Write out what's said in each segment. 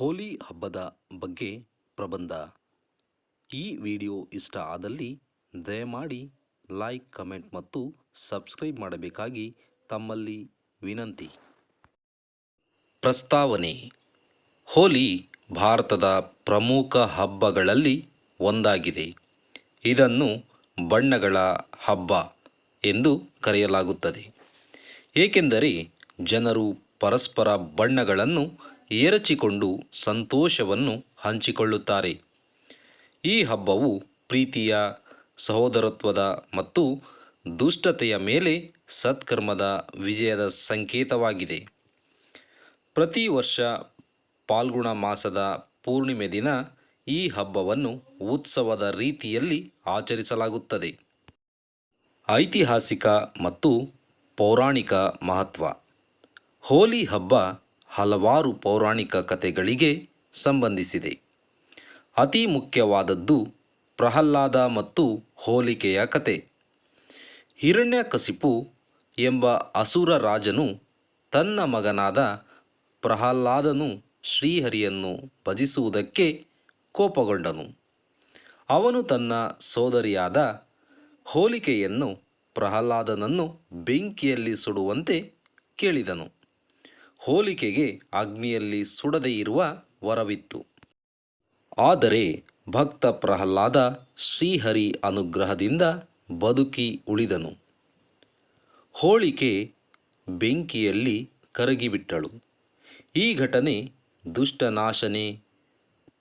ಹೋಲಿ ಹಬ್ಬದ ಬಗ್ಗೆ ಪ್ರಬಂಧ. ಈ ವಿಡಿಯೋ ಇಷ್ಟ ಆದಲ್ಲಿ ದಯಮಾಡಿ ಲೈಕ್, ಕಮೆಂಟ್ ಮತ್ತು ಸಬ್ಸ್ಕ್ರೈಬ್ ಮಾಡಬೇಕಾಗಿ ತಮ್ಮಲ್ಲಿ ವಿನಂತಿ. ಪ್ರಸ್ತಾವನೆ, ಹೋಲಿ ಭಾರತದ ಪ್ರಮುಖ ಹಬ್ಬಗಳಲ್ಲಿ ಒಂದಾಗಿದೆ. ಇದನ್ನು ಬಣ್ಣಗಳ ಹಬ್ಬ ಎಂದು ಕರೆಯಲಾಗುತ್ತದೆ. ಏಕೆಂದರೆ ಜನರು ಪರಸ್ಪರ ಬಣ್ಣಗಳನ್ನು ಎರಚಿಕೊಂಡು ಸಂತೋಷವನ್ನು ಹಂಚಿಕೊಳ್ಳುತ್ತಾರೆ. ಈ ಹಬ್ಬವು ಪ್ರೀತಿಯ, ಸಹೋದರತ್ವದ ಮತ್ತು ದುಷ್ಟತೆಯ ಮೇಲೆ ಸತ್ಕರ್ಮದ ವಿಜಯದ ಸಂಕೇತವಾಗಿದೆ. ಪ್ರತಿ ವರ್ಷ ಪಾಲ್ಗುಣ ಮಾಸದ ಪೂರ್ಣಿಮೆ ದಿನ ಈ ಹಬ್ಬವನ್ನು ಉತ್ಸವದ ರೀತಿಯಲ್ಲಿ ಆಚರಿಸಲಾಗುತ್ತದೆ. ಐತಿಹಾಸಿಕ ಮತ್ತು ಪೌರಾಣಿಕ ಮಹತ್ವ. ಹೋಲಿ ಹಬ್ಬ ಹಲವಾರು ಪೌರಾಣಿಕ ಕಥೆಗಳಿಗೆ ಸಂಬಂಧಿಸಿದೆ. ಅತಿ ಮುಖ್ಯವಾದದ್ದು ಪ್ರಹ್ಲಾದ ಮತ್ತು ಹೋಲಿಕೆಯ ಕತೆ ಹಿರಣ್ಯಕಶಿಪು ಎಂಬ ಅಸುರ ರಾಜನು ತನ್ನ ಮಗನಾದ ಪ್ರಹ್ಲಾದನು ಶ್ರೀಹರಿಯನ್ನು ಭಜಿಸುವುದಕ್ಕೆ ಕೋಪಗೊಂಡನು. ಅವನು ತನ್ನ ಸೋದರಿಯಾದ ಹೋಲಿಕೆಯನ್ನು ಪ್ರಹ್ಲಾದನನ್ನು ಬೆಂಕಿಯಲ್ಲಿ ಸುಡುವಂತೆ ಕೇಳಿದನು. ಹೋಲಿಕೆಗೆ ಅಗ್ನಿಯಲ್ಲಿ ಸುಡದೇ ಇರುವ ವರವಿತ್ತು. ಆದರೆ ಭಕ್ತ ಪ್ರಹ್ಲಾದ ಶ್ರೀಹರಿ ಅನುಗ್ರಹದಿಂದ ಬದುಕಿ ಉಳಿದನು. ಹೋಳಿಕೆ ಬೆಂಕಿಯಲ್ಲಿ ಕರಗಿಬಿಟ್ಟಳು. ಈ ಘಟನೆ ದುಷ್ಟನಾಶನೆ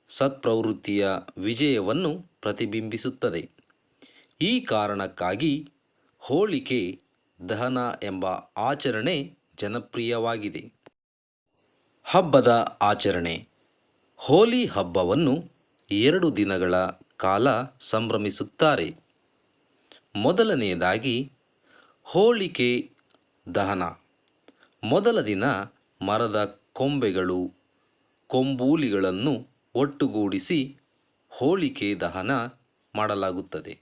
ಸತ್ಪ್ರವೃತ್ತಿಯ ವಿಜಯವನ್ನು ಪ್ರತಿಬಿಂಬಿಸುತ್ತದೆ. ಈ ಕಾರಣಕ್ಕಾಗಿ ಹೋಳಿಕೆ ದಹನ ಎಂಬ ಆಚರಣೆ ಜನಪ್ರಿಯವಾಗಿದೆ. ಹಬ್ಬದ ಆಚರಣೆ. ಹೋಲಿ ಹಬ್ಬವನ್ನು ಎರಡು ದಿನಗಳ ಕಾಲ ಸಂಭ್ರಮಿಸುತ್ತಾರೆ. ಮೊದಲನೆಯದಾಗಿ, ಹೋಳಿಕೆ ದಹನ. ಮೊದಲ ದಿನ ಮರದ ಕೊಂಬೆಗಳು, ಕೊಂಬೂಲಿಗಳನ್ನು ಒಟ್ಟುಗೂಡಿಸಿ ಹೋಳಿಕೆ ದಹನ ಮಾಡಲಾಗುತ್ತದೆ.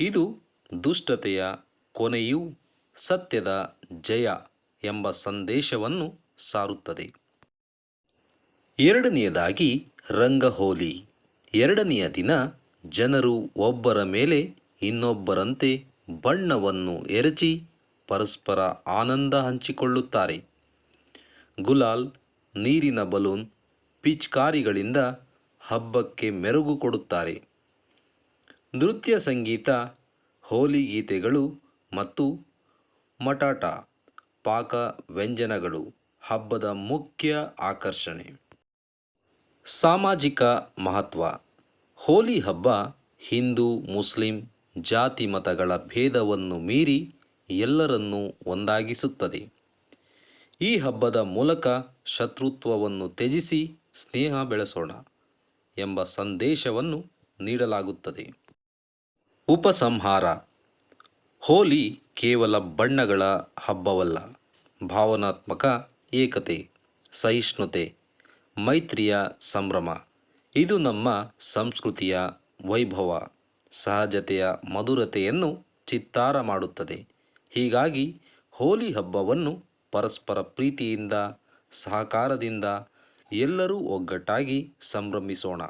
ಇದು ದುಷ್ಟತೆಯ ಕೊನೆಯೂ ಸತ್ಯದ ಜಯ ಎಂಬ ಸಂದೇಶವನ್ನು ಸಾರುತ್ತದೆ. ಎರಡನೆಯದಾಗಿ ರಂಗಹೋಲಿ. ಎರಡನೆಯ ದಿನ ಜನರು ಒಬ್ಬರ ಮೇಲೆ ಇನ್ನೊಬ್ಬರಂತೆ ಬಣ್ಣವನ್ನು ಎರಚಿ ಪರಸ್ಪರ ಆನಂದ ಹಂಚಿಕೊಳ್ಳುತ್ತಾರೆ. ಗುಲಾಲ್, ನೀರಿನ ಬಲೂನ್, ಪಿಚ್ಕಾರಿಗಳಿಂದ ಹಬ್ಬಕ್ಕೆ ಮೆರುಗು ಕೊಡುತ್ತಾರೆ. ನೃತ್ಯ ಸಂಗೀತ, ಹೋಲಿ ಗೀತೆಗಳು ಮತ್ತು ಮಟಾಟ ಪಾಕ ವ್ಯಂಜನಗಳು ಹಬ್ಬದ ಮುಖ್ಯ ಆಕರ್ಷಣೆ. ಸಾಮಾಜಿಕ ಮಹತ್ವ. ಹೋಲಿ ಹಬ್ಬ ಹಿಂದೂ, ಮುಸ್ಲಿಂ ಜಾತಿ ಮತಗಳ ಭೇದವನ್ನು ಮೀರಿ ಎಲ್ಲರನ್ನೂ ಒಂದಾಗಿಸುತ್ತದೆ. ಈ ಹಬ್ಬದ ಮೂಲಕ ಶತ್ರುತ್ವವನ್ನು ತ್ಯಜಿಸಿ ಸ್ನೇಹ ಬೆಳೆಸೋಣ ಎಂಬ ಸಂದೇಶವನ್ನು ನೀಡಲಾಗುತ್ತದೆ. ಉಪಸಂಹಾರ. ಹೋಲಿ ಕೇವಲ ಬಣ್ಣಗಳ ಹಬ್ಬವಲ್ಲ, ಭಾವನಾತ್ಮಕ ಏಕತೆ, ಸಹಿಷ್ಣುತೆ ಮೈತ್ರಿಯ ಸಂಭ್ರಮ. ಇದು ನಮ್ಮ ಸಂಸ್ಕೃತಿಯ ವೈಭವ, ಸಹಜತೆಯ ಮಧುರತೆಯನ್ನು ಚಿತ್ತಾರ ಮಾಡುತ್ತದೆ. ಹೀಗಾಗಿ ಹೋಲಿ ಹಬ್ಬವನ್ನು ಪರಸ್ಪರ ಪ್ರೀತಿಯಿಂದ, ಸಹಕಾರದಿಂದ ಎಲ್ಲರೂ ಒಗ್ಗಟ್ಟಾಗಿ ಸಂಭ್ರಮಿಸೋಣ.